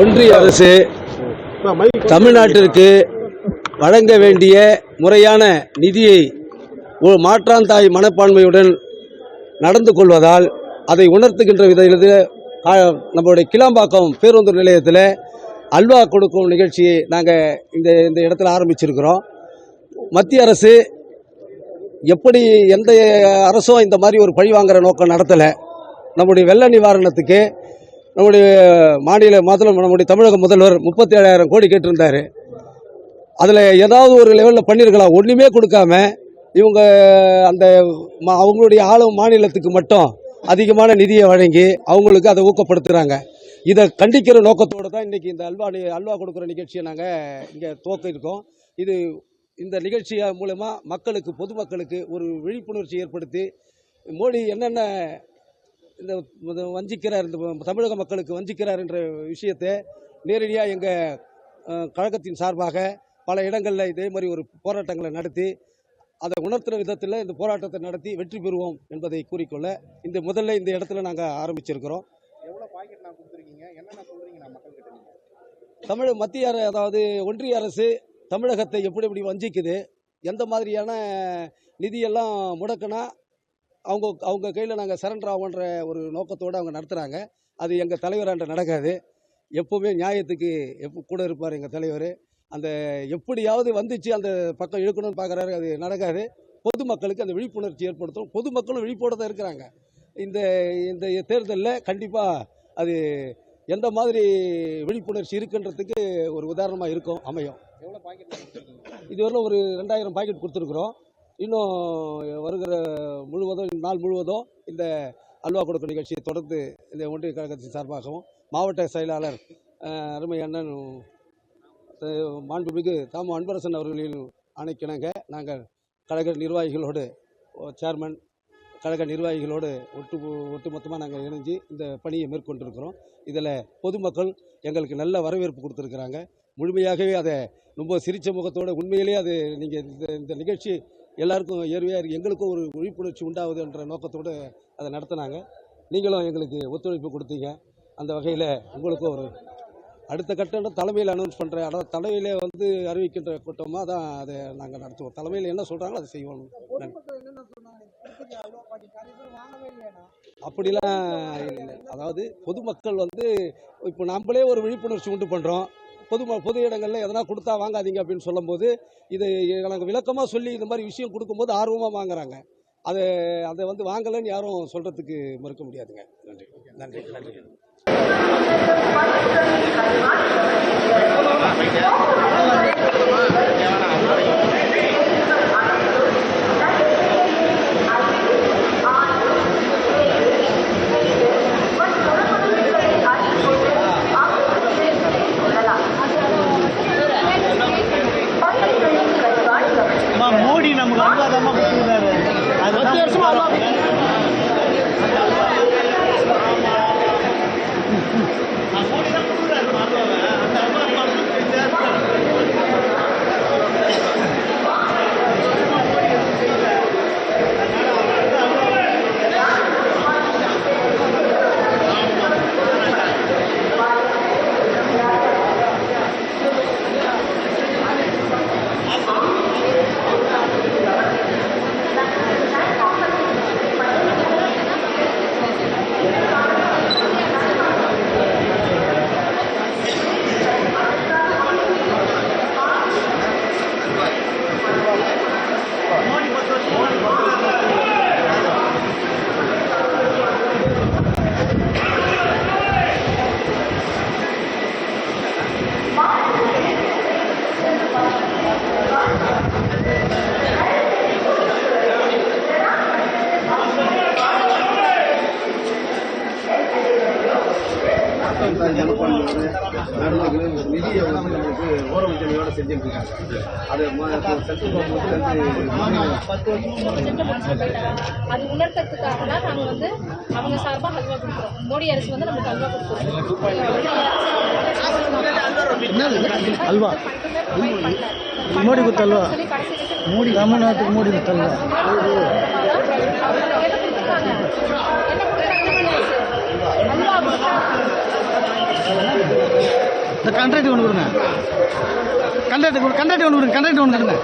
ஒன்றிய அரசு தமிழ்நாட்டிற்கு வழங்க வேண்டிய முறையான நிதியை ஒரு மாற்றாந்தாய் மனப்பான்மையுடன் நடந்து கொள்வதால் அதை உணர்த்துகின்ற விதத்தில் நம்மளுடைய கிளாம்பாக்கம் பேருந்து நிலையத்தில் அல்வா கொடுக்கும் நிகழ்ச்சியை நாங்கள் இந்த இந்த இடத்துல ஆரம்பிச்சிருக்கிறோம். மத்திய அரசு எப்படி எந்த அரசும் இந்த மாதிரி ஒரு பழி வாங்குற நோக்கம் நடத்தலை. நம்முடைய வெள்ள நிவாரணத்துக்கு நம்முடைய மாநில முதல்வர் நம்முடைய தமிழக முதல்வர் முப்பத்தி ஏழாயிரம் கோடி கேட்டிருந்தாரு. அதில் ஏதாவது ஒரு லெவலில் பண்ணியிருக்கலாம் ஒன்றுமே கொடுக்காம இவங்க அந்த அவங்களுடைய ஆளும் மாநிலத்துக்கு மட்டும் அதிகமான நிதியை வழங்கி அவங்களுக்கு அதை ஊக்கப்படுத்துகிறாங்க இதை கண்டிக்கிற நோக்கத்தோடு தான் இன்றைக்கி இந்த அல்வா அல்வா கொடுக்குற நிகழ்ச்சியை நாங்கள் இங்கே துவக்கியிருக்கோம். இது இந்த நிகழ்ச்சியை மூலமாக மக்களுக்கு பொதுமக்களுக்கு ஒரு விழிப்புணர்ச்சி ஏற்படுத்தி மோடி என்னென்ன இந்த வஞ்சிக்கிறார் இந்த தமிழக மக்களுக்கு வஞ்சிக்கிறார் என்ற விஷயத்தை நேரடியாக எங்கள் கழகத்தின் சார்பாக பல இடங்களில் இதே மாதிரி ஒரு போராட்டங்களை நடத்தி அதை உணர்த்துற விதத்தில் இந்த போராட்டத்தை நடத்தி வெற்றி பெறுவோம் என்பதை கூறிக்கொள்ள இந்த முதல்ல இந்த இடத்துல நாங்கள் ஆரம்பிச்சிருக்கிறோம். எவ்வளோ பாக்கெட் நான் கொடுத்துருக்கீங்க? என்னென்ன சொல்றீங்க நான் மக்கள் கிட்ட நீங்க? தமிழ் மத்திய அர- அதாவது ஒன்றிய அரசு தமிழகத்தை எப்படி எப்படி வஞ்சிக்குது எந்த மாதிரியான நிதியெல்லாம் முடக்கினா அவங்க அவங்க கையில் நாங்கள் சரண்டர் ஆகுன்ற ஒரு நோக்கத்தோடு அவங்க நடத்துகிறாங்க அது எங்கள் தலைவராண்ட நடக்காது. எப்போவுமே நியாயத்துக்கு எப்போ கூட இருப்பார் எங்கள் தலைவர். அந்த எப்படியாவது வந்துச்சு அந்த பக்கம் இழுக்கணும்னு பார்க்குறாரு அது நடக்காது. பொதுமக்களுக்கு அந்த விழிப்புணர்ச்சி ஏற்படுத்தும். பொதுமக்களும் விழிப்போடு தான் இருக்கிறாங்க. இந்த இந்த தேர்தலில் கண்டிப்பாக அது எந்த மாதிரி விழிப்புணர்ச்சி இருக்குன்றதுக்கு ஒரு உதாரணமாக இருக்கும் அமையும். எவ்வளோ பாக்கெட் கொடுத்துருக்கீங்க? இதுவரையிலும் ஒரு ரெண்டாயிரம் பாக்கெட் கொடுத்துருக்குறோம். இன்னும் வருகிற முழுவதும் நாள் முழுவதும் இந்த அல்வா கொடுக்கும் நிகழ்ச்சியை தொடர்ந்து இந்த ஒன்றிய கழகத்தின் சார்பாகவும் மாவட்ட செயலாளர் அருமை அண்ணன் மாண்புமிகு தாமு அன்பரசன் அவர்களின் ஆணைக்கிணங்க நாங்கள் கழக நிர்வாகிகளோடு சேர்மன் கழக நிர்வாகிகளோடு ஒட்டு ஒட்டுமொத்தமாக நாங்கள் இணைஞ்சு இந்த பணியை மேற்கொண்டிருக்கிறோம். இதில் பொதுமக்கள் எங்களுக்கு நல்ல வரவேற்பு கொடுத்துருக்குறாங்க. முழுமையாகவே அதை ரொம்ப சிரிச்ச முகத்தோடு உண்மையிலேயே அது நீங்கள் இந்த இந்த நிகழ்ச்சி எல்லாருக்கும் ஏர்வையாக இருக்கு. எங்களுக்கும் ஒரு விழிப்புணர்ச்சி உண்டாகுதுன்ற நோக்கத்தோடு அதை நடத்தினாங்க. நீங்களும் எங்களுக்கு ஒத்துழைப்பு கொடுத்தீங்க. அந்த வகையில் உங்களுக்கும் ஒரு அடுத்த கட்டம் தலைமையில் அனௌன்ஸ் பண்ணுற அதாவது தலைமையில் வந்து அறிவிக்கின்ற கூட்டமாக தான் அதை நாங்கள் நடத்துவோம். தலைமையில் என்ன சொல்கிறாங்களோ அதை செய்வோம். அப்படிலாம் அதாவது பொதுமக்கள் வந்து இப்போ நம்மளே ஒரு விழிப்புணர்ச்சி உண்டு பண்ணுறோம் பொது பொது இடங்களில் எதனா கொடுத்தா வாங்காதீங்க அப்படின்னு சொல்லும்போது இது எனக்கு விளக்கமாக சொல்லி இந்த மாதிரி விஷயம் கொடுக்கும்போது ஆர்வமாக வாங்குறாங்க. அதை அதை வந்து வாங்கலைன்னு யாரும் சொல்கிறதுக்கு மறுக்க முடியாதுங்க. நன்றி. நன்றி. நன்றி அம்மா, மோடி நமக்கு அல்வாதாம்மா கொடுத்துருக்காரு அதுதான் ஆ, மோடி தான் கொடுக்குறாரு அல்வாவை. அந்த அல்வா மக்களுக்கு தெரியாது. மோடி பத்து வருஷம் மோடி கொடுக்குறாரு. நிதியை வந்து நம்மளுக்கு ஓரவஞ்சனையோட செஞ்சுட்டு இருக்காங்க. அது சென்ட்ரல் கவர்மெண்ட்லேருந்து பத்து வருஷம் அது உணர்த்ததுக்காக தான் நாங்கள் வந்து அவங்க சார்பாக ஹல்வா கொடுக்குறோம். மோடி அரசு வந்து நமக்கு ஹல்வா கொடுக்குறோம். அல்வா மோடி கொடுத்த அல்வா மோடி தமிழ்நாட்டுக்கு மோடி அல்வா கொடுத்தாங்க இந்த கண்ட்ராக்ட் ஒன்று கொடுங்க. கண்ட்ராக்ட் கண்ட்ராக்ட் ஒன்று கொடுங்க கண்ட்ராக்ட் ஒன்று கொடுங்க.